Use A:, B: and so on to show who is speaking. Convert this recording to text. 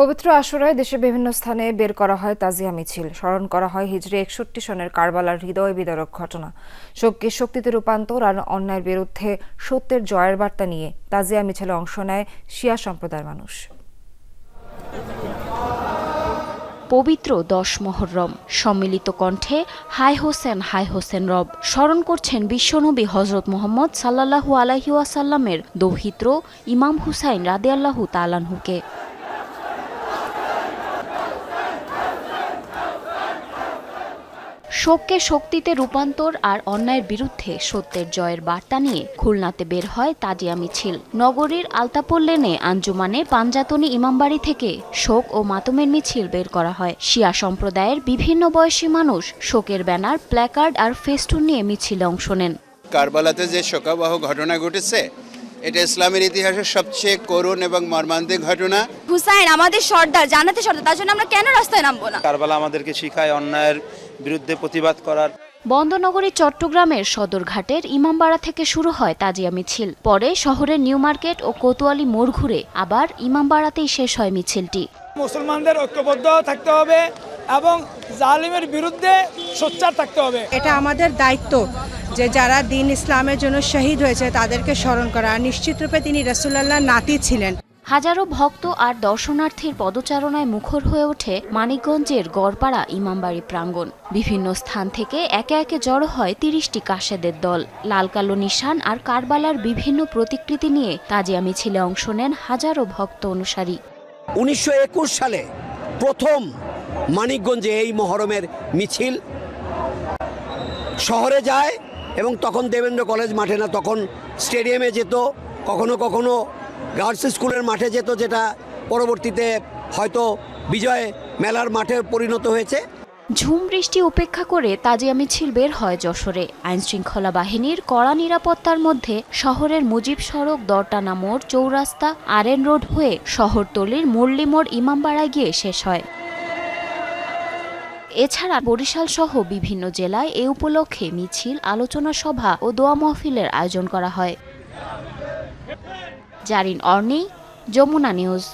A: পবিত্র আশুরায় দেশে বিভিন্ন স্থানে বের করা হয় তাজিয়া মিছিল। স্মরণ করা হয় হিজরি একষট্টি সনের কারবালার হৃদয় বিদারক ঘটনা। শোককে শক্তিতে রূপান্তর আর অন্যায়ের বিরুদ্ধে সত্যের জয়ের বার্তা নিয়ে তাজিয়া মিছিলে অংশ নেয় শিয়া সম্প্রদায়ের মানুষ।
B: পবিত্র দশ মহরম। সম্মিলিত কণ্ঠে, হাই হোসেন হাই হোসেন রব। স্মরণ করছেন বিশ্বনবী হজরত মোহাম্মদ সাল্লাহু আলাইসাল্লামের দৌহিত্র ইমাম হুসাইন রাদিয়াল্লাহু তালানহুকে শোককে শক্তিতে রূপান্তর আর অন্যায়ের বিরুদ্ধে সত্যের জয়ের বার্তা নিয়ে খুলনাতে বের হয় তাজিয়া মিছিল। নগরীর আলতাপোল লেনে আঞ্জুমানে পাঞ্জাতনি ইমামবাড়ি থেকে শোক ও মাতমের মিছিল বের করা হয়। শিয়া সম্প্রদায়ের বিভিন্ন বয়সী মানুষ শোকের ব্যানার, প্ল্যাকার্ড আর ফেস্টুন নিয়ে মিছিলে অংশ নেন।
C: কারবালাতে যে শোকাবহ ঘটনা ঘটেছে এটা ইসলামের ইতিহাসের সবচেয়ে করুণ এবং মর্মান্তিক ঘটনা।
D: হুসাইন আমাদের সর্দার জানাতে সর্দার তার জন্য আমরা কেন রাস্তায় নামবো না?
E: কারবালা আমাদেরকে শিখায় অন্যায়ের বিরুদ্ধে প্রতিবাদ করার।
B: বন্দনগরী চট্টগ্রামের সদরঘাটের ইমামবাড়া থেকে শুরু হয় তাজিয়া মিছিল। পরে শহরের নিউ মার্কেট ও কোতোয়ালি মোড় ঘুরে আবার ইমামবাড়াতেই শেষ হয় মিছিলটি।
F: মুসলমানদের ঐক্যবদ্ধ থাকতে হবে। এবং জালিমের বিরুদ্ধে সোচ্চার থাকতে হবে।
G: এটা আমাদের দায়িত্ব যে যারা দিন ইসলামের জন্য শহীদ হয়েছে তাদেরকে স্মরণ করা। আর নিশ্চিতরূপে তিনি রসুল্লাহ নাতি ছিলেন।
B: হাজারো ভক্ত আর দর্শনার্থীর পদচারণায় মুখর হয়ে ওঠে মানিকগঞ্জের গড়পাড়া ইমামবাড়ি প্রাঙ্গণ। বিভিন্ন স্থান থেকে একে একে জড়ো হয় তিরিশটি কাশেদের দল। লাল কালো নিশান আর কারবালার বিভিন্ন প্রতিকৃতি নিয়ে তাজিয়া মিছিলে অংশ নেন হাজারো ভক্ত অনুসারী।
H: উনিশশো একুশ সালে প্রথম মানিকগঞ্জে এই মহরমের মিছিল। শহরে যায় এবং তখন দেবেন্দ্র কলেজ মাঠে না, তখন স্টেডিয়ামে যেত, কখনো কখনো গার্লস স্কুলের মাঠে যেত, যেটা পরবর্তীতে হয়তো বিজয় মেলার মাঠে পরিণত হয়েছে।
B: ঝুম বৃষ্টি উপেক্ষা করে তাজিয়া মিছিল বের হয় যশোরে। আইনশৃঙ্খলা বাহিনীর কড়া নিরাপত্তার মধ্যে শহরের মুজিব সড়ক, দরটানা মোড়, চৌরাস্তা আরএন রোড হয়ে শহরতলির মুরলি মোড় ইমামবাড়ায় গিয়ে শেষ হয়। এছাড়া বরিশাল সহ বিভিন্ন জেলায় এ উপলক্ষে মিছিল, আলোচনা সভা ও দোয়া মহফিলের আয়োজন করা হয়। জারিন অর্নি, যমুনা নিউজ।